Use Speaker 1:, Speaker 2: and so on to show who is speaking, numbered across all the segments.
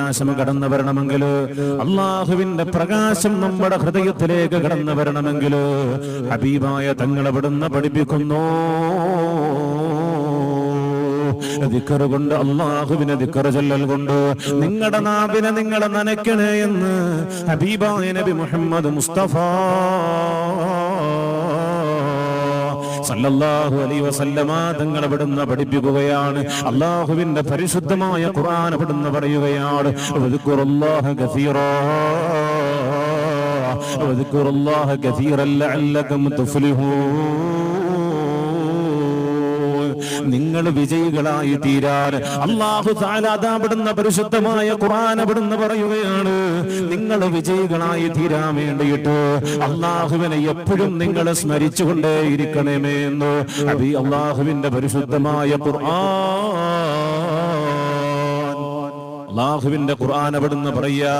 Speaker 1: പ്രകാശം കടന്നു വരണമെങ്കിൽ അള്ളാഹുവിന്റെ പ്രകാശം നമ്മുടെ ഹൃദയത്തിലേക്ക് കടന്നു വരണമെങ്കിൽ ഹബീബായ തങ്ങൾ അവിടുന്ന് പഠിപ്പിക്കുന്നു. കൊണ്ട് അള്ളാഹുവിനെ ദിക്കറ് ചൊല്ലൽ കൊണ്ട് നിങ്ങളുടെ നാവിനെ നിങ്ങളെ നനയ്ക്കണേ എന്ന് ഹബീബായ നബി മുഹമ്മദ് മുസ്തഫ സല്ലല്ലാഹു അലൈഹി വസല്ലമ പഠിപ്പിക്കുകയാണ്. അള്ളാഹുവിന്റെ പരിശുദ്ധമായ ഖുർആൻ അവിടുന്ന് പറയുകയാണ്. ലഅല്ലകും തുഫ്ലിഹൂൻ നിങ്ങൾ വിജയികളായി തീരാൻ. അള്ളാഹു താലാദാപ്പെടുന്ന പരിശുദ്ധമായ അവിടുന്ന് പറയുകയാണ്. നിങ്ങൾ വിജയികളായി തീരാൻ വേണ്ടിയിട്ട് അള്ളാഹുവിനെ എപ്പോഴും നിങ്ങൾ സ്മരിച്ചുകൊണ്ടേ ഇരിക്കണമേ എന്ന് അബി അള്ളാഹുവിന്റെ പരിശുദ്ധമായ ഖുർആൻ അള്ളാഹുവിന്റെ ഖുർആൻ അവിടുന്ന് പറയാ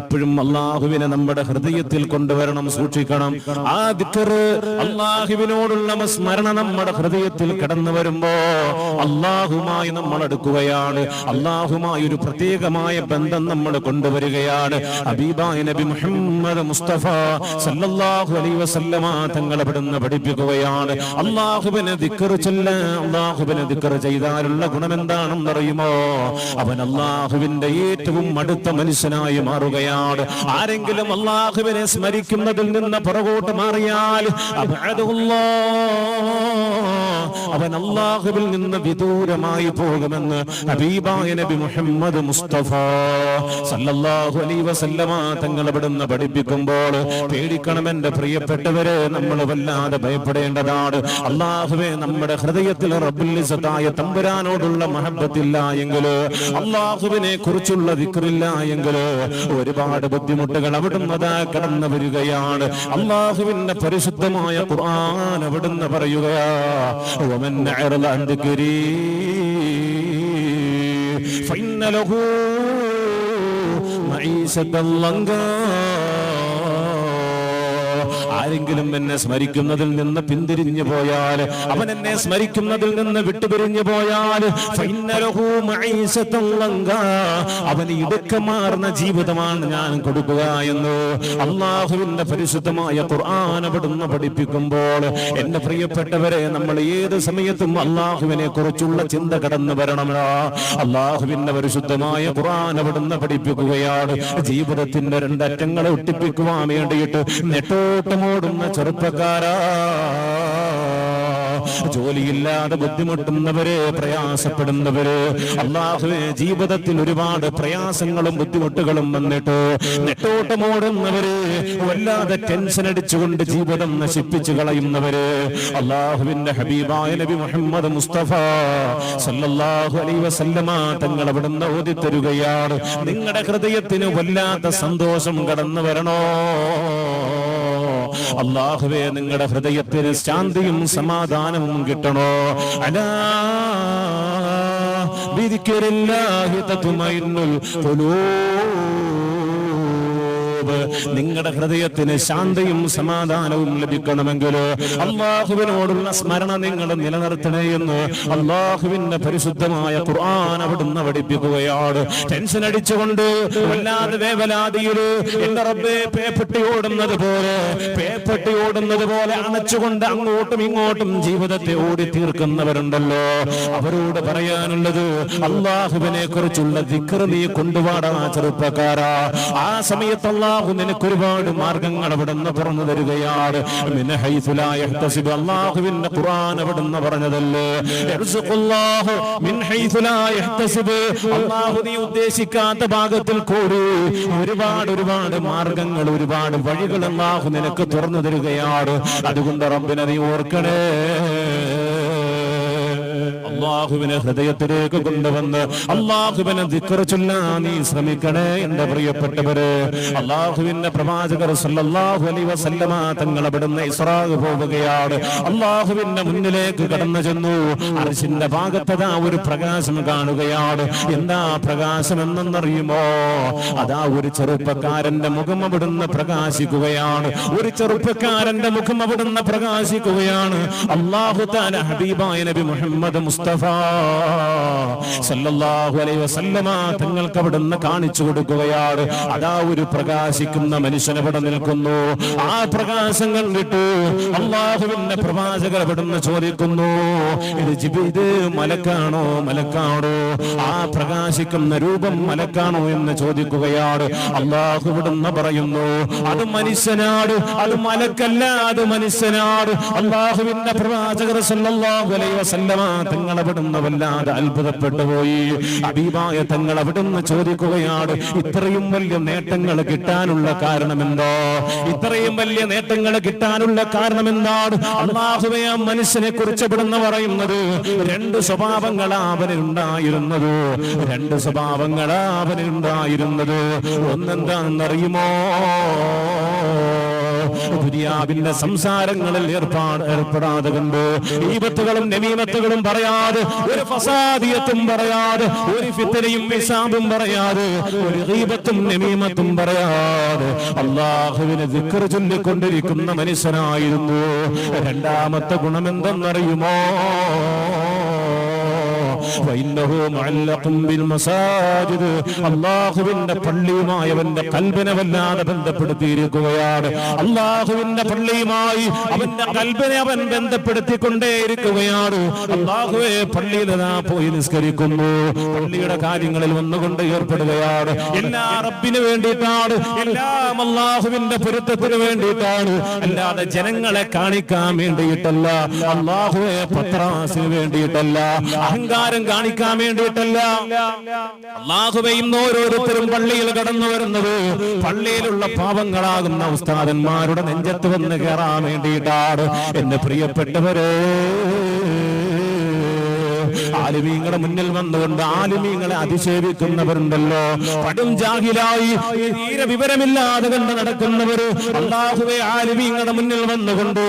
Speaker 1: ഇപ്പോഴും അള്ളാഹുവിനെ നമ്മുടെ ഹൃദയത്തിൽ കൊണ്ടുവരണം സൂക്ഷിക്കണം. ആ ദിക്കറ് അള്ളാഹുവിനോടുള്ള സ്മരണ നമ്മുടെ ഹൃദയത്തിൽ കടന്നു വരുമ്പോ അള്ളാഹുമായി നമ്മൾ എടുക്കുകയാണ് അള്ളാഹുമായി ഒരു പ്രത്യേകമായ ബന്ധം നമ്മൾ കൊണ്ടുവരികയാണ്. ഹബീബായ നബി മുഹമ്മദ് മുസ്തഫ സല്ലല്ലാഹു അലൈഹി വസല്ലമ തങ്ങൾ അവിടുന്ന് പഠിപ്പിക്കുകയാണ്. അള്ളാഹുവിനെ ദിക്കറ് ചൊല്ല അള്ളാഹുവിനെ ദിക്കറ് ചെയ്താലുള്ള ഗുണം എന്താണെന്ന് അറിയുമോ അവൻ അള്ളാഹുവിന്റെ ഏറ്റവും അടുത്ത മനുഷ്യനായി മാറുകയാണ് ആരെങ്കിലും അള്ളാഹുവിനെ സ്മരിക്കുന്നതിൽ നിന്ന് പുറകോട്ട് മാറിയാൽ. അവൻ അള്ളാഹുവിൽ നിന്ന് വിദൂരമായി പോകുമെന്ന് ഹബീബായ നബി മുഹമ്മദ് മുസ്തഫ സല്ലല്ലാഹു അലൈഹി വസല്ലമ തങ്ങൾ ഇവിടുന്ന് പഠിപ്പിക്കുമ്പോൾ പേടിക്കണം എന്റെ പ്രിയപ്പെട്ടവരെ നമ്മൾ വല്ലാതെ ഭയപ്പെടേണ്ടതാണ് അള്ളാഹുവെ നമ്മുടെ ഹൃദയത്തിൽ റബ്ബുല്ലിസത്തായ തമ്പുരാനോടുള്ള മഹബത്തില്ല എങ്കിൽ അള്ളാഹുവിനെ കുറിച്ചുള്ള ദിക്റില്ല എങ്കിൽ ഒരുപാട് ബുദ്ധിമുട്ടുകൾ അവിടുന്ന് അതാ കടന്നു വരികയാണ് അള്ളാഹുവിന്റെ പരിശുദ്ധമായ ഖുർആൻ അവിടുന്ന് പറയുകയാ ومن أعرض عن ذكري فإن له معيشة ضنكا ആരെങ്കിലും എന്നെ സ്മരിക്കുന്നതിൽ നിന്ന് പിന്തിരിഞ്ഞു പോയാൽ അവൻ എന്നെ സ്മരിക്കുന്നതിൽ നിന്ന് വിട്ടുപിരിഞ്ഞു പോയാൽ. അവന് ഇടുക്കമാർന്ന ജീവിതമാണ് ഞാൻ കൊടുക്കുക എന്ന് അള്ളാഹുവിന്റെ പരിശുദ്ധമായ ഖുർആൻ പഠിപ്പിക്കുമ്പോൾ എന്റെ പ്രിയപ്പെട്ടവരെ നമ്മൾ ഏത് സമയത്തും അള്ളാഹുവിനെ കുറിച്ചുള്ള ചിന്ത കടന്നു വരണമടാ അള്ളാഹുവിന്റെ പരിശുദ്ധമായ ഖുർആൻ അവിടുന്ന് പഠിപ്പിക്കുകയാണ് ജീവിതത്തിന്റെ രണ്ടറ്റങ്ങളെ ഒട്ടിപ്പിക്കുവാൻ വേണ്ടിയിട്ട് നെട്ടോട്ടമോടുന്ന ചെറുപ്പക്കാരാ. ജോലിയില്ലാതെ ബുദ്ധിമുട്ടുന്നവര് പ്രയാസപ്പെടുന്നവര്. അള്ളാഹുവെ ജീവിതത്തിൽ ഒരുപാട് പ്രയാസങ്ങളും ബുദ്ധിമുട്ടുകളും വന്നിട്ട് നെട്ടോട്ടമോടുന്നവര് വല്ലാതെ ടെൻഷൻ അടിച്ചുകൊണ്ട് ജീവിതം നശിപ്പിച്ചു കളയുന്നവര്. അള്ളാഹുവിന്റെ ഹബീബായ നബി മുഹമ്മദ് മുസ്തഫ സല്ലല്ലാഹു അലൈഹി വസല്ലമ തങ്ങൾ അവിടുന്ന് ഓതി തരുകയാണ്. നിങ്ങളുടെ ഹൃദയത്തിന് വല്ലാത്ത സന്തോഷം കടന്നു വരണോ? അള്ളാഹുവേ നിങ്ങളുടെ ഹൃദയത്തിന് ശാന്തിയും സമാധാനവും കിട്ടണോ? അലാ ബിദിക്രില്ലാഹി തത്മഇന്നുൽ ഖുലൂബ്. നിങ്ങളുടെ ഹൃദയത്തിന് ശാന്തിയും സമാധാനവും ലഭിക്കണമെങ്കിൽ അള്ളാഹുവിനോടുള്ള സ്മരണ നിങ്ങൾ നിലനിർത്തണേ എന്ന് അള്ളാഹുവിന്റെ പരിശുദ്ധമായ ഖുർആൻ അവിടുന്ന് പഠിപ്പിക്കുകയാണ്. ടെൻഷൻ അടിച്ചുകൊണ്ട് വല്ലാതെ വേവലാതിയിൽ എന്റെ റബ്ബെ പേപ്പട്ടി ഓടുന്നത് പോലെ പേപ്പട്ടി ഓടുന്നത് പോലെ അണച്ചുകൊണ്ട് അങ്ങോട്ടും ഇങ്ങോട്ടും ജീവിതത്തെ ഓടി തീർക്കുന്നവരുണ്ടല്ലോ. അവരോട് പറയാനുള്ളത് അള്ളാഹുവിനെ കുറിച്ചുള്ള ദിക്കർ നീ കൊണ്ടുപാടാ ചെറുപ്പക്കാരാ. ആ സമയത്ത് നിനക്ക് ഒരുപാട് മാർഗങ്ങൾ അവിടുന്ന് തുറന്നു തരികയാണ് മിന ഹൈസു ലാ യഹ്തസിബ്. അള്ളാഹുവിന്റെ ഖുർആൻ അവിടുന്ന് പറഞ്ഞതല്ലേ. അള്ളാഹു നീ ഉദ്ദേശിക്കാത്ത ഭാഗത്തിൽ കൂടി ഒരുപാട് ഒരുപാട് മാർഗങ്ങൾ ഒരുപാട് വഴികൾ അള്ളാഹു നിനക്ക് തുറന്നു തരികയാണ് അതുകൊണ്ട് റബ്ബിനെ നീ ഓർക്കണേ അള്ളാഹുവിനെ ഹൃദയത്തിലേക്ക് കൊണ്ടുവന്ന് അള്ളാഹുവിനെ ദിക്കറ ചൊല്ലാൻ നീ ശ്രമിക്കണേ എന്റെ പ്രിയപ്പെട്ടവര്. അള്ളാഹുവിന്റെ പ്രവാചകർ സല്ലല്ലാഹു അലൈഹി വസല്ലമ തങ്ങൾ അവിടുന്ന് ഇസ്രാഹ് പോവുകയാണ്. അള്ളാഹുവിന്റെ മുന്നിലേക്ക് കടന്നു ചെന്നു. അർശിന്റെ ഭാഗത്തതാ ഒരു പ്രകാശം കാണുകയാണ്. എന്താ പ്രകാശം എന്നറിയുമോ അതാ ഒരു ചെറുപ്പക്കാരന്റെ മുഖം അവിടുന്ന് പ്രകാശിക്കുകയാണ്. ഒരു ചെറുപ്പക്കാരന്റെ മുഖം അവിടുന്ന് പ്രകാശിക്കുകയാണ്. അള്ളാഹു താല ഹബീബായ നബി മുഹമ്മദ് മുസ്തഫ സല്ലല്ലാഹു അലൈഹി വസല്ലമ തങ്ങൾക്ക് അവിടുന്ന് കാണിച്ചു കൊടുക്കുകയാണ്. അതാ ഒരു പ്രകാശിക്കുന്ന മനുഷ്യൻ അവിടെ നിൽക്കുന്നു. ആ പ്രകാശം കണ്ടിട്ട് അള്ളാഹുവിന്റെ പ്രവാചകർ അവിടുന്ന് ചോദിക്കുന്നു ഇത് ഇത് മലക്കാണോ? മലക്കാണോ? ആ പ്രകാശിക്കുന്ന രൂപം മലക്കാണോ എന്ന് ചോദിക്കുകയാണ്. അള്ളാഹു ഇവിടുന്ന് പറയുന്നു അത് മനുഷ്യനാട് അത് മലക്കല്ല അത് മനുഷ്യനാട് അള്ളാഹുവിന്റെ പ്രവാചകർ സല്ലല്ലാഹു അലൈഹി വസല്ലമ തങ്ങൾ അവിടുന്ന് വല്ലാതെ അത്ഭുതപ്പെട്ടു പോയി. അബീബായ തങ്ങൾ അവിടുന്ന് ചോദിക്കുകയാണ് ഇത്രയും വലിയ നേട്ടങ്ങൾ കിട്ടാനുള്ള കാരണമെന്തോ? ഇത്രയും വലിയ നേട്ടങ്ങൾ കിട്ടാനുള്ള കാരണം എന്താണ് മനുഷ്യനെ കുറിച്ച് ഇവിടുന്ന് പറയുന്നത് രണ്ട് സ്വഭാവങ്ങളാ അവനുണ്ടായിരുന്നത് രണ്ട് സ്വഭാവങ്ങളാ അവനുണ്ടായിരുന്നത് ഒന്നെന്താണെന്നറിയുമോ? ദുനിയാവിന്റെ സംസാരങ്ങളിൽ ഏർപ്പെടാതെ കണ്ട്. ഈപത്തുകളും നവീമത്തുകളും പറയാതെ ഒരു ഫസാദിയത്തും പറയാതെ ഒരു ഫിത്തനയും വിശാബും പറയാതെ ഒരു ദീപത്തും നവീമത്തും പറയാതെ അള്ളാഹുവിനെ ദിക്കർ ചൊല്ലിക്കൊണ്ടിരിക്കുന്ന മനുഷ്യനായിരുന്നു. രണ്ടാമത്തെ ഗുണമെന്തെന്നറിയുമോ? അള്ളാഹുവിന്റെ പള്ളിയുമായി അവന്റെ കൽബനെ വല്ലാതെ ബന്ധപ്പെടുത്തിയിരിക്കുകയാണ്. അള്ളാഹുവിന്റെ പള്ളിയുമായി അവന്റെ കൽബനെ അവൻ ബന്ധപ്പെടുത്തിക്കൊണ്ടേയിരിക്കുകയാണ്. അള്ളാഹുവെ പള്ളിയിൽ പോയി നിസ്കരിക്കുന്നു. പള്ളിയുടെ കാര്യങ്ങളിൽ വന്നുകൊണ്ട് ഏർപ്പെടുകയാണ്. എല്ലാ റബ്ബിന് വേണ്ടിയിട്ടാണ്. എല്ലാം അള്ളാഹുവിന്റെ പൊരുത്തത്തിന് വേണ്ടിയിട്ടാണ്. അല്ലാതെ ജനങ്ങളെ കാണിക്കാൻ വേണ്ടിയിട്ടല്ല. അള്ളാഹുവെ പത്രാസിന് വേണ്ടിയിട്ടല്ല. അഹങ്കാരം കാണിക്കാൻ വേണ്ടിയിട്ടല്ല. അള്ളാഹുബയും ഓരോരുത്തരും പള്ളിയിൽ കടന്നു വരുന്നത് പള്ളിയിലുള്ള പാവങ്ങളാകുന്ന ഉസ്താദന്മാരുടെ നെഞ്ചത്ത് വന്ന് കയറാൻ വേണ്ടിയിട്ടാണ്. എന്റെ പ്രിയപ്പെട്ടവരെ ആലിമീങ്ങളുടെ മുന്നിൽ വന്നുകൊണ്ട് ആലിമീങ്ങളെ അധിക്ഷേപിക്കുന്നവരുണ്ടല്ലോ പടും ജാഹിലായി തീരെ വിവരമില്ലാതെ കണ്ട് നടക്കുന്നവര് അള്ളാഹുവെ ആലിമീങ്ങളുടെ മുന്നിൽ വന്നുകൊണ്ട്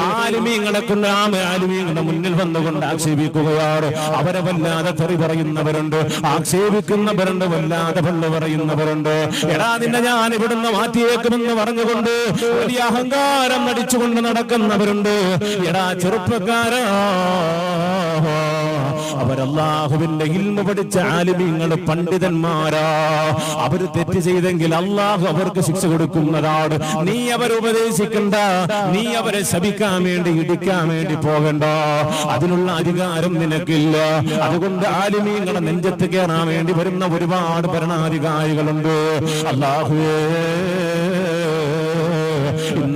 Speaker 1: ആലിമീങ്ങളെ കൊണ്ട് ആമ ആലിമീങ്ങളുടെ മുന്നിൽ വന്നുകൊണ്ട് ആക്ഷേപിക്കുകയാണ്. അവരെ വല്ലാതെ തെറി പറയുന്നവരുണ്ട്. ആക്ഷേപിക്കുന്നവരുണ്ട് വല്ലാതെ പള്ളു പറയുന്നവരുണ്ട്. എടാ നിന്നെ ഞാൻ ഇവിടുന്ന് മാറ്റിയേക്കുമെന്ന് പറഞ്ഞുകൊണ്ട് വലിയ അഹങ്കാരം നടിച്ചുകൊണ്ട് നടക്കുന്നവരുണ്ട്. എടാ ചെറുപ്പക്കാരാ. അവരല്ലാഹുവിന്റെ ഇൽമ പഠിച്ച ആലിമീങ്ങൾ പണ്ഡിതന്മാരാ. അവർ തെറ്റ് ചെയ്തെങ്കിൽ അള്ളാഹു അവർക്ക് ശിക്ഷ കൊടുക്കുന്നതാണ്. നീ അവരെ ഉപദേശിക്കണ്ട. നീ അവരെ ശപിക്കാൻ വേണ്ടി ഇടിക്കാൻ വേണ്ടി പോകണ്ട. അതിനുള്ള അധികാരം നിനക്കില്ല. അതുകൊണ്ട് ആലിമീങ്ങളെ നെഞ്ചത്ത് കയറാൻ വേണ്ടി വരുന്ന ഒരുപാട് ഭരണാധികാരികളുണ്ട്. അള്ളാഹുവേ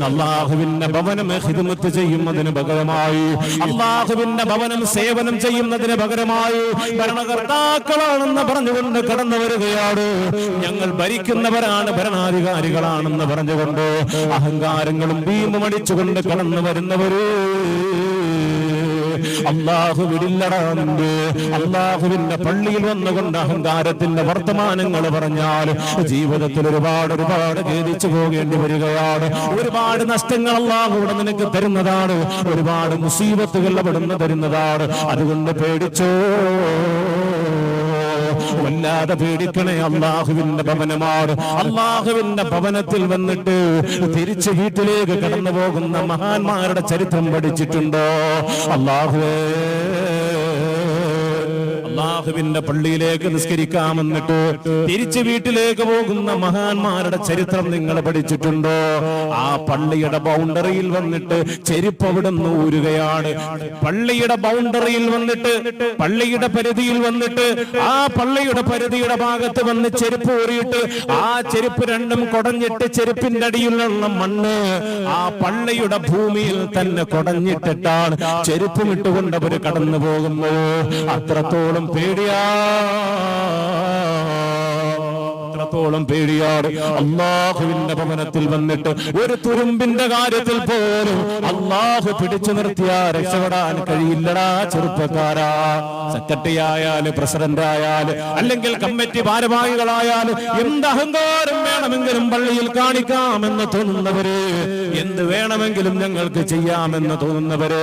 Speaker 1: അള്ളാഹുവിന്റെ ഭവനം ഹിദമത്ത് ചെയ്യുന്നതിന് പകരമായി. അള്ളാഹുവിന്റെ ഭവനം സേവനം ചെയ്യുന്നതിന് പകരമായി. ഭരണകർത്താക്കളാണെന്ന് പറഞ്ഞുകൊണ്ട് കടന്നു വരികയാണ്. ഞങ്ങൾ ഭരിക്കുന്നവരാണ് ഭരണാധികാരികളാണെന്ന് പറഞ്ഞുകൊണ്ട് അഹങ്കാരങ്ങളും ഭീമമടിച്ചുകൊണ്ട് കടന്നു വരുന്നവര്. അള്ളാഹു വിടില്ലടാനുണ്ട് അള്ളാഹുവിന്റെ പള്ളിയിൽ വന്നുകൊണ്ട് അഹങ്കാരത്തിന്റെ വർത്തമാനങ്ങൾ പറഞ്ഞാൽ ജീവിതത്തിൽ ഒരുപാട് ഒരുപാട് ഖേദിച്ചു പോകേണ്ടി വരികയാണ്. ഒരുപാട് നഷ്ടങ്ങൾ അള്ളാഹു ഇവിടെ നിനക്ക് തരുന്നതാണ്. ഒരുപാട് മുസീബത്തുകൾ അവിടുന്ന് തരുന്നതാണ്. അതുകൊണ്ട് പേടിച്ചോ. വല്ലാതെ പേടിക്കണേ. അള്ളാഹുവിന്റെ ഭവനമാണ് അള്ളാഹുവിന്റെ ഭവനത്തിൽ വന്നിട്ട് തിരിച്ച് വീട്ടിലേക്ക് കടന്നു പോകുന്ന മഹാന്മാരുടെ ചരിത്രം പഠിച്ചിട്ടുണ്ടോ? അള്ളാഹുവേ. അള്ളാഹുവിന്റെ പള്ളിയിലേക്ക് നിസ്കരിക്കാമെന്നിട്ട് തിരിച്ച് വീട്ടിലേക്ക് പോകുന്ന മഹാന്മാരുടെ ചരിത്രം നിങ്ങൾ പഠിച്ചിട്ടുണ്ടോ? ആ പള്ളിയുടെ ബൗണ്ടറിയിൽ വന്നിട്ട് ചെരുപ്പ് അവിടെ ഊരുകയാണ്. പള്ളിയുടെ ബൗണ്ടറിയിൽ വന്നിട്ട് പള്ളിയുടെ പരിധിയിൽ വന്നിട്ട് ആ പള്ളിയുടെ പരിധിയുടെ ഭാഗത്ത് വന്ന് ചെരുപ്പ് ഊറിയിട്ട് ആ ചെരുപ്പ് രണ്ടും കൊടഞ്ഞിട്ട് ചെരുപ്പിന്റെ അടിയിലുള്ള മണ്ണ് ആ പള്ളിയുടെ ഭൂമിയിൽ തന്നെ കൊടഞ്ഞിട്ടിട്ടാണ് ചെരുപ്പ് ഇട്ടുകൊണ്ട് അവർ കടന്നു പോകുന്നത് അത്രത്തോളം പേടിയാ അത്രത്തോളം പേടിയാണ് അള്ളാഹുവിന്റെ ഭവനത്തിൽ വന്നിട്ട് ഒരു തുരുമ്പിന്റെ കാര്യത്തിൽ പോലും അള്ളാഹു പിടിച്ചു നിർത്തിയാ രക്ഷപ്പെടാൻ കഴിയില്ലടാ ചെറുപ്പക്കാരാ. സെക്രട്ടറി ആയാൽ പ്രസിഡന്റ് ആയാൽ അല്ലെങ്കിൽ കമ്മിറ്റി ഭാരവാഹികളായാൽ എന്ത് അഹങ്കാരം വേണമെങ്കിലും പള്ളിയിൽ കാണിക്കാമെന്ന് തോന്നുന്നവര് എന്ത് വേണമെങ്കിലും ഞങ്ങൾക്ക് ചെയ്യാമെന്ന് തോന്നുന്നവര്.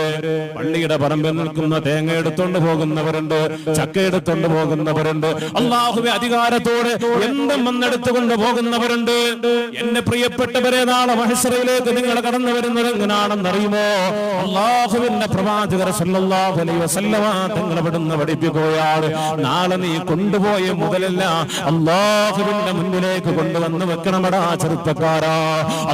Speaker 1: പള്ളിയുടെ പറമ്പിൽ നിൽക്കുന്ന തേങ്ങ എടുത്തോണ്ട് പോകുന്നവരുണ്ട് ചക്ക എടുത്തോണ്ട് പോകുന്നവരുണ്ട്. അള്ളാഹുവെ അധികാരത്തോടെ എന്തും വന്നെടുത്തുകൊണ്ട് പോകുന്നവരുണ്ട്. എന്റെ പ്രിയപ്പെട്ടവരെ നാളെ മഹസറയിലേക്ക് നിങ്ങൾ കടന്നു വരുന്നത് എങ്ങനെയാണെന്നറിയുമോ അള്ളാഹുവിന്റെ പ്രവാചകർ തങ്ങൾ ഇവിടുന്ന് പഠിപ്പിക്കുകയാണ്. നാളെ നീ കൊണ്ടുപോയ മുതലല്ല അള്ളാഹുവിന്റെ മുന്നിലേക്ക് കൊണ്ടുവന്ന് വെക്കണമടാ ചെറുപ്പക്കാരാ.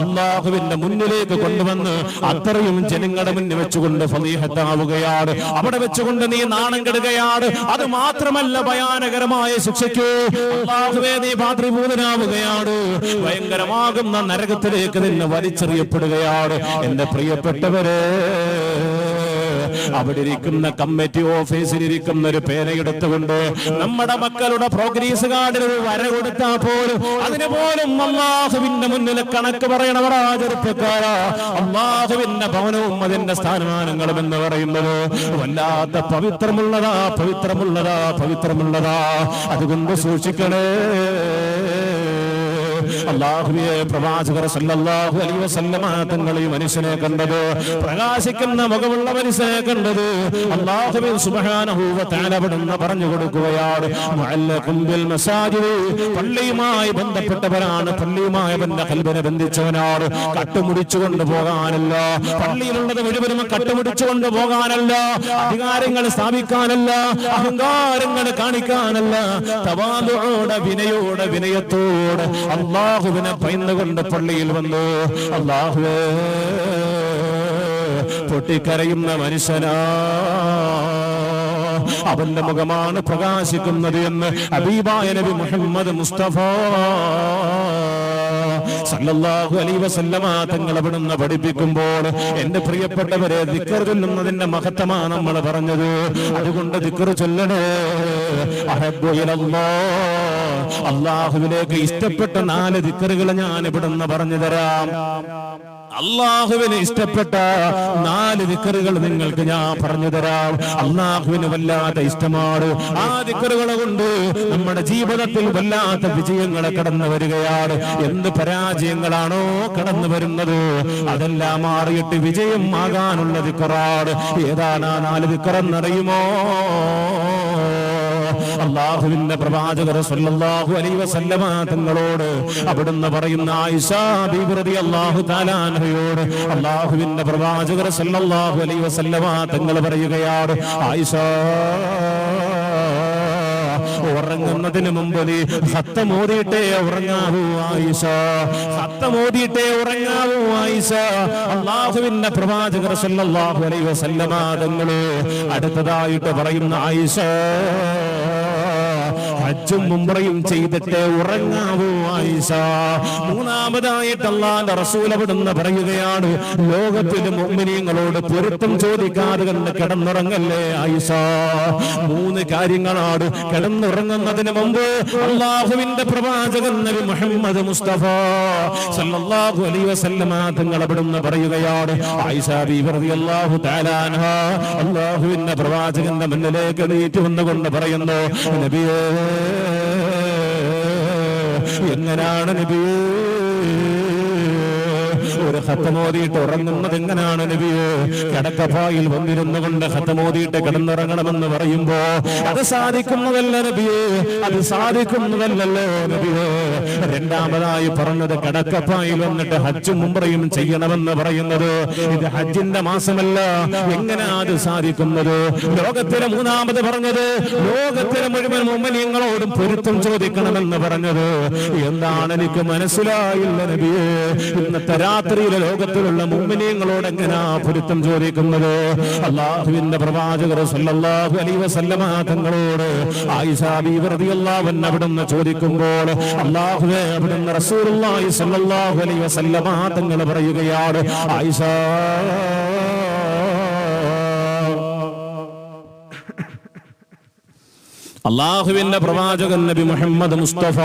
Speaker 1: അള്ളാഹുവിന്റെ മുന്നിലേക്ക് കൊണ്ടുവന്ന് അത്രയും ജനങ്ങളുടെ മുന്നിൽ വെച്ചുകൊണ്ട് ഫലീഹത്താവുകയാണ് അവിടെ വെച്ചുകൊണ്ട് നീ നാണം കെടുകയാണ്. അത് മാത്രമല്ല ഭയാനകരമായ ശിക്ഷയ്ക്ക്. അള്ളാഹുവേ നീ പാത്രിഭൂതനാവുകയാണ് ഭയങ്കരമാകുന്ന നരകത്തിലേക്ക് നിന്ന് വലിച്ചെറിയപ്പെടുകയാണ്. എന്റെ പ്രിയപ്പെട്ടവരെ അവിടെ ഇരിക്കുന്ന കമ്മിറ്റി ഓഫീസിൽ ഇരിക്കുന്ന ഒരു പേനയെടുത്തുകൊണ്ട് നമ്മുടെ മക്കളുടെ പ്രോഗ്രസ് കാർഡിൽ ഒരു വര കൊടുത്താൽ പോലും അതിന് പോലും അള്ളാഹുവിന്റെ മുന്നിൽ കണക്ക് പറയണവർ ചെറുപ്പക്കാരാ. അള്ളാഹുവിന്റെ ഭവനവും അതിന്റെ സ്ഥാനമാനങ്ങളും എന്ന് പറയുന്നത് വല്ലാത്ത പവിത്രമുള്ളതാ പവിത്രമുള്ളതാ പവിത്രമുള്ളതാ. അതുകൊണ്ട് സൂക്ഷിക്കണേ. അള്ളാഹുവിയെ പ്രവാചകർ സല്ലല്ലാഹു അലൈഹി വസല്ലമ ഈ മനുഷ്യനെ കണ്ടത് പ്രകാശിക്കുന്ന മുഖമുള്ള മനുഷ്യനെ കണ്ടത് അള്ളാഹുവിൻ സുബ്ഹാനഹു പറഞ്ഞു കൊടുക്കുകയാണ്. മുഅല്ലഖും മസാജിദ് പള്ളിയുമായി ബന്ധപ്പെട്ടവരാണ് പള്ളിയുമായി ബന്ധ കൽബിനെ ബന്ധിച്ചവനാണ്. കട്ടുമുടിച്ചു കൊണ്ടുപോകാനല്ല പള്ളിയിലുള്ളത് മുഴുവനും കട്ടുമുടിച്ചു കൊണ്ടുപോകാനല്ല അധികാരങ്ങൾ സ്ഥാപിക്കാനല്ല. അഹങ്കാരങ്ങൾ കാണിക്കാനല്ല. തവാലോടെ വിനയോടെ വിനയത്തോടെ അള്ളാഹുവിനെ പൈന്നുകൊണ്ട് പള്ളിയിൽ വന്നു. അള്ളാഹുവേ പൊട്ടിക്കരയുന്ന മനുഷ്യനാ. അവന്റെ മുഖമാണ് പ്രകാശിക്കുന്നത് എന്ന് അബീബായ നബി മുഹമ്മദ് മുസ്തഫ സല്ലല്ലാഹു അലൈഹി വസല്ലമ തങ്ങൾ പഠിപ്പിക്കുമ്പോൾ എന്റെ പ്രിയപ്പെട്ടവരെ ദിക്കർ ചൊല്ലുന്നതിന്റെ മഹത്വമാ നമ്മൾ പറഞ്ഞത്. അതുകൊണ്ട് ദിക്കർ ചൊല്ലണേ. അള്ളാഹുവിലേക്ക് ഇഷ്ടപ്പെട്ട നാല് ദിക്കറുകൾ ഞാൻ ഇവിടുന്ന് പറഞ്ഞു തരാം. അള്ളാഹുവിന് ഇഷ്ടപ്പെട്ട നാല് ദിക്കറുകൾ നിങ്ങൾക്ക് ഞാൻ പറഞ്ഞു തരാം. അള്ളാഹുവിന് വല്ലാത്ത ഇഷ്ടമാണ്. ആ ദിക്കറുകളെ കൊണ്ട് നമ്മുടെ ജീവിതത്തിൽ വല്ലാത്ത വിജയങ്ങളെ കടന്നു വരികയാണ്. എന്ത് പരാജയങ്ങളാണോ കടന്നു വരുന്നത്? അതെല്ലാം മാറിയിട്ട് വിജയം ആകാനുള്ള ദിക്കറാണ്. ഏതാണ് ആ നാല് ദിക്കറെന്നറിയുമോ? അള്ളാഹുവിന്റെ പ്രവാചകർ സല്ലല്ലാഹു അലൈഹി വസല്ലമ തങ്ങളോട് അവിടുന്ന് പറയുന്ന ആയിഷ റളിയല്ലാഹു തആല അൻഹയോട് അള്ളാഹുവിന്റെ പ്രവാചകർ സല്ലല്ലാഹു അലൈഹി വസല്ലമ തങ്ങൾ പറയുകയാണ് ആയിഷ ഉറങ്ങുന്നതിന് മുമ്പ് നീ സത്തമോടിയിട്ടേ ഉറങ്ങാവൂ ആയിഷ സത്തമോടിയിട്ടേ ഉറങ്ങാവൂ ആയിഷ. അള്ളാഹുവിന്റെ പ്രവാചകർ സല്ലല്ലാഹു അലൈഹി വസല്ലമ തങ്ങളെ അടുത്തതായിട്ട് പറയുന്ന ആയിഷ oh. ഹജ്ജും മുംറയും ചെയ്തിട്ട് ഉറങ്ങാവൂ ആയിഷ. മൂന്നാമതായിട്ട് അള്ളാന്റെ റസൂൽ അവിടുന്ന് പറയുകയാണ് ലോകത്തിലെ മുമ്മിനിയങ്ങളോട് പൊരുത്തം ചോദിക്കാതെ കണ്ട് കിടന്നുറങ്ങല്ലേ ആയിഷ? മൂന്ന് കാര്യങ്ങളാണ് കിടന്നുറങ്ങുന്നതിന് മുമ്പ് അള്ളാഹുവിന്റെ പ്രവാചകൻ നബി മുഹമ്മദ് മുസ്തഫ സല്ലല്ലാഹു അലൈഹി വസല്ലമ തങ്ങൾ അവിടുന്ന് പറയുകയാണ് ആയിഷ ബീബി റളിയല്ലാഹു തആല അൻഹ അള്ളാഹുവിന്റെ പ്രവാചകന്റെ മുന്നിലേക്ക് നീറ്റ് വന്നുകൊണ്ട് പറയുന്നു നബിയേ എങ്ങനാണ് നബിയേ? ഒരു ഹത്തമോദിയിട്ട് ഉറങ്ങുന്നത് എങ്ങനെയാണ് നബിയെ കിടക്കപ്പായിൽ വന്നിരുന്നു കൊണ്ട് ഹത്തമോദിയിട്ട് കിടന്നിറങ്ങണമെന്ന് പറയുമ്പോ അത് സാധിക്കുന്നതല്ല നബിയെ അത് സാധിക്കുന്നതല്ലല്ലോ നബിയെ രണ്ടാമതായി പറഞ്ഞത് കിടക്കപ്പായിൽ വന്നിട്ട് ഹജ്ജും മുമ്പറയും ചെയ്യണമെന്ന് പറയുന്നത്. ഇത് ഹജ്ജിന്റെ മാസമല്ല. എങ്ങനെ അത് സാധിക്കുന്നത്? ലോകത്തിലെ മൂന്നാമത് പറഞ്ഞത് ലോകത്തിലെ മുഴുവൻ മുമ്പനിയങ്ങളോടും പൊരുത്തം ചോദിക്കണമെന്ന് പറഞ്ഞത്. എന്താണ് എനിക്ക് മനസ്സിലായില്ല നബിയെ ഇന്നത്തെ രാത്രിയിലെ ലോകത്തിലുള്ള മുമ്മിനിയങ്ങളോട് എങ്ങനെയാ പൊരുത്തം ചോദിക്കുന്നത്? അള്ളാഹുവിന്റെ പ്രവാചകർ സല്ലല്ലാഹു അലൈഹി വസല്ലമ തങ്ങളോട് ആയിഷ റളിയല്ലാഹു അൻഹ അവിടുന്ന് ചോദിക്കുമ്പോൾ അള്ളാഹുവേ റസൂലുള്ളാഹി സല്ലല്ലാഹു അലൈഹി വസല്ലമ പറയുകയാണ് ആയിഷ അള്ളാഹുവിന്റെ പ്രവാചകൻ നബി മുഹമ്മദ് മുസ്തഫ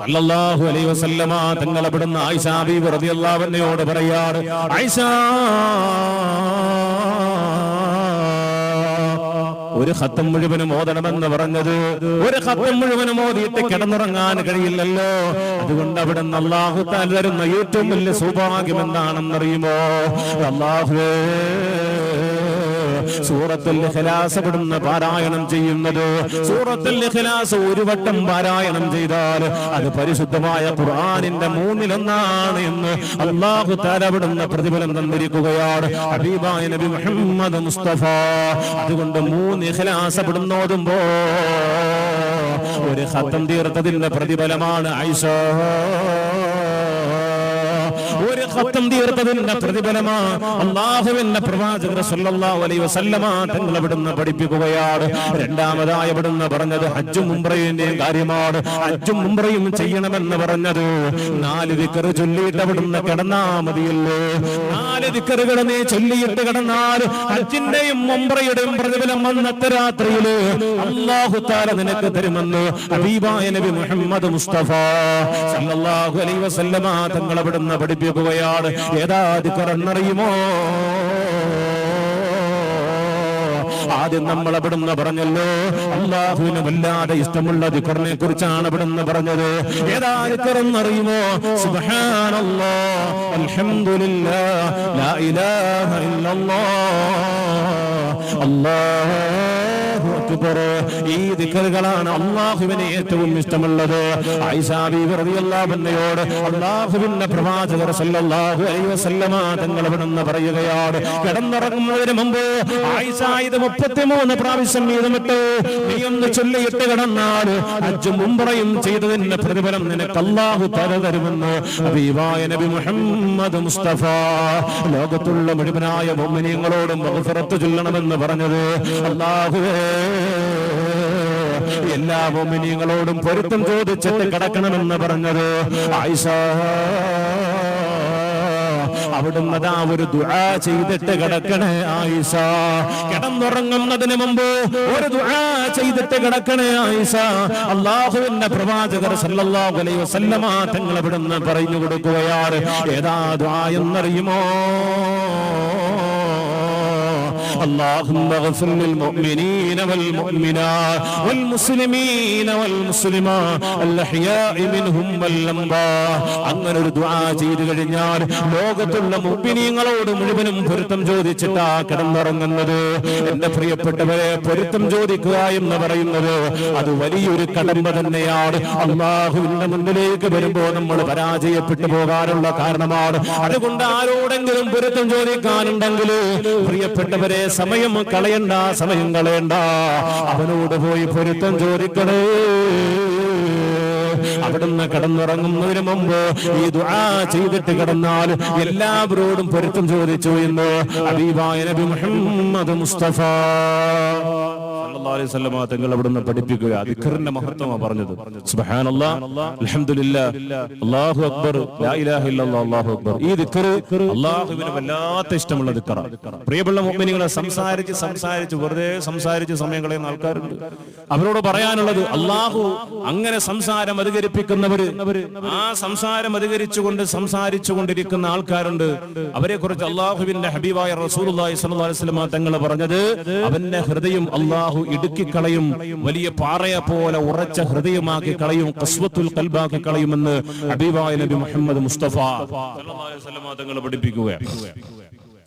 Speaker 1: സല്ലല്ലാഹു അലൈഹി വസല്ലമ തങ്ങൾ അവിടുന്ന് ആയിഷ ബീബി റളിയല്ലാഹു അൻഹയോട് പറയാറ് ആയിഷ ഒരു ഖത്തം മുഴുവനും ഓതണമെന്ന് പറഞ്ഞത് ഒരു ഖത്തം മുഴുവനും ഓതിയിട്ട് കിടന്നുറങ്ങാൻ കഴിയില്ലല്ലോ. അതുകൊണ്ട് അവിടെ നിന്ന് അള്ളാഹു തരുന്ന ഏറ്റവും വലിയ സൗഭാഗ്യം എന്താണെന്നറിയുമോ അള്ളാഹുവേ സൂറത്തുൽ ഇഖ്ലാസ് പാരായണം ചെയ്യുന്നത്. സൂറത്തുൽ ഇഖ്ലാസ് ഒരു വട്ടം പാരായണം ചെയ്താൽ അത് പരിശുദ്ധമായ ഖുർആനിന്റെ മൂന്നിലൊന്നാണ് എന്ന് അള്ളാഹു താരവിടുന്ന പ്രതിഫലം തന്നിരിക്കുകയാണ്. ഹബീബായ നബി മുഹമ്മദ് മുസ്തഫ. അതുകൊണ്ട് മൂന്ന് ഇഖ്ലാസ് ഒരു ഹത്തം തീർത്തതിന്റെ പ്രതിഫലമാണ് ഐഷ ഖത്തം തീർത്തതിന്റെ പ്രതിഫലമാ അള്ളാഹുവിന്റെ പ്രവാചകർ സല്ലല്ലാഹു അലൈഹി വസല്ലമ തങ്ങൾ അവിടുന്ന് പഠിപ്പിക്കുകയാണ്. രണ്ടാമതായി അവിടുന്ന് പറഞ്ഞത് ഹജ്ജും ഉംറയുടെയും കാര്യമാണ്. ഹജ്ജും ഉംറയും ചെയ്യണമെന്ന് പറഞ്ഞത് നാല് ദിക്കർ ചൊല്ലിയിട്ട് അവിടുന്ന് കിടന്നാ മതിയല്ലോ? നാല് ദിക്കറുകൾ നീ ചൊല്ലിയിട്ട് കിടന്നാൽ ഹജ്ജിന്റെയും ഉംറയുടെയും പ്രതിഫലം അന്നത്തെ രാത്രിയിൽ അള്ളാഹു താല നിനക്ക് തരുമെന്ന് ഹബീബായ നബി മുഹമ്മദ് മുസ്തഫ സല്ലല്ലാഹു അലൈഹി വസല്ലമ തങ്ങൾ അവിടുന്ന് പഠിപ്പിക്കുകയാണ്. ഏതാ ദിക്കറെന്നറിയുമോ ആദ്യം നമ്മൾ അവിടുന്ന് പറഞ്ഞല്ലോ അള്ളാഹുവിന് വല്ലാതെ ഇഷ്ടമുള്ള ദിക്കറിനെ കുറിച്ചാണ് അവിടുന്ന് പറഞ്ഞത്. ഏതാ ദിക്കറെന്നറിയുമോ അൽഹംദുലില്ലാഹ് ലാ ഇലാഹ ഇല്ലല്ലാഹ് അല്ലാഹു ഈ ദിക്കറുകളാണ് അള്ളാഹുവിന് ഏറ്റവും ഇഷ്ടമുള്ളത്. അൻഹയോട് അള്ളാഹുവിന്റെ പ്രവാചകർ സല്ലല്ലാഹു അലൈഹി വസല്ലമ തങ്ങൾ അവിടുന്ന് പറയുകയാണ്. കിടന്നിറങ്ങുന്നതിന് മുമ്പ് ആയിഷ ഇത് മുപ്പത്തിമൂന്ന് പ്രാവശ്യം വീതമിട്ട് നീ ഒന്ന് ചൊല്ലിയിട്ട് കിടന്നാൽ അജ്ജും മുമ്പറയും ചെയ്തതിന്റെ പ്രതിഫലം നിനക്ക് അള്ളാഹു തര തരുമെന്ന് നബി മുഹമ്മദ് മുസ്തഫ ലോകത്തുള്ള മുഴുവനായ മുഅ്മിനീങ്ങളോടും മഗ്ഫിറത്ത് ചൊല്ലണമെന്ന് പറഞ്ഞത് അള്ളാഹുവേ എല്ലാ മോമിനിയങ്ങളോടും പൊരുത്തം ചോദിച്ചിട്ട് കിടക്കണമെന്ന് പറഞ്ഞത് ആയിഷ. അവിടുന്ന് അതാ ഒരു ദുആ ചെയ്തിട്ട് കിടക്കണേ ആയിഷ. കിടന്നുറങ്ങുന്നതിന് മുമ്പ് ഒരു ദുആ ചെയ്തിട്ട് കിടക്കണേ ആയിഷ. അള്ളാഹുവിന്റെ പ്രവാചകർ സല്ലല്ലാഹു അലൈഹി വസല്ലമ തങ്ങൾ അവിടുന്ന് പറഞ്ഞു കൊടുക്കുകയാണ്. ഏതാ ദുആ എന്നറിയുമോ? اللهم اغفر للمؤمنين والمؤمنات والمسلمين والمسلمات الأحياء منهم والأموات അങ്ങനെ ഒരു ദുആ ചെയ്തു കഴിഞ്ഞാൽ ലോകത്തുള്ള മുഅ്മിനീങ്ങളോട് മുഴുവനും പൊരുത്തം ചോദിച്ചിട്ടാ കിടന്നുറങ്ങുന്നത് എന്റെ പ്രിയപ്പെട്ടവരെ പൊരുത്തം ചോദിക്കുക എന്ന് പറയുന്നത് അത് വലിയൊരു കടമ്പ തന്നെയാണ് അള്ളാഹുവിന്റെ മുന്നിലേക്ക് വരുമ്പോ നമ്മൾ പരാജയപ്പെട്ടു പോകാനുള്ള കാരണമാണ് അതുകൊണ്ട് ആരോടെങ്കിലും പൊരുത്തം ചോദിക്കാനുണ്ടെങ്കിൽ പ്രിയപ്പെട്ടവരെ സമയം കളയണ്ട സമയം കളയണ്ട. അവനോട് പോയി പൊരുത്തം ചോദിക്കണേ. അവിടുന്ന് കിടന്നുറങ്ങുന്നതിന് മുമ്പ് ഈ ദുആ ചെയ്തിട്ട് കിടന്നാൽ എല്ലാവരോടും പൊരുത്തം ചോദിച്ചു എന്ന് അബീബായ നബി മുഹമ്മദ് മുസ്തഫ. അലൈഹി തങ്ങൾ മഹത്വമാണ് അക്ബർ അക്ബർ. ഈ ദിക്കർ ഇഷ്ടമുള്ള പ്രിയപ്പെട്ട സംസാരിച്ച് സംസാരിച്ച് വെറുതെ സംസാരിച്ച് സമയം കളയുന്ന ആൾക്കാരുണ്ട്. അവരോട് പറയാനുള്ളത് അള്ളാഹു അങ്ങനെ സംസാരം അധികരിപ്പിക്കുന്നവര് ആ സംസാരം അധികരിച്ചുകൊണ്ട് സംസാരിച്ചു കൊണ്ടിരിക്കുന്ന ആൾക്കാരുണ്ട് അവരെ കുറിച്ച് അള്ളാഹുവിന്റെ ഹബീബായ വസല്ലം തങ്ങൾ പറഞ്ഞത് അവന്റെ ഹൃദയം അള്ളാഹു ഇടുക്കിക്കളയും വലിയ പാറയെ പോലെ ഉറച്ച ഹൃദയമാക്കി കളയും കസ്വത്തുൽ കൽബാക്കി കളയുമെന്ന് അബിബായ നബി മുഹമ്മദ് മുസ്തഫ തങ്ങൾ പഠിപ്പിക്കുകയാണ്.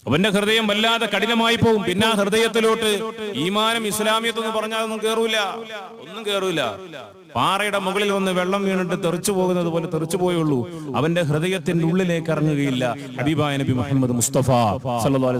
Speaker 1: അവന്റെ ഹൃദയം വല്ലാതെ കഠിനമായി പോകും പിന്നെ ആ ഹൃദയത്തിലോട്ട് ഈമാനം ഇസ്ലാമിയത്ത് എന്ന് പറഞ്ഞാൽ ഒന്നും കേറൂല. ഒന്നും കേറൂല. പാറയുടെ മുകളിൽ വന്ന് വെള്ളം വീണിട്ട് തെറിച്ചു പോകുന്നത് പോലെ തെറിച്ചു പോയുള്ളൂ അവന്റെ ഹൃദയത്തിന്റെ ഉള്ളിലേക്ക് ഇറങ്ങുകയില്ല ഹബീബായ നബി മുഹമ്മദ് മുസ്തഫ അലൈഹി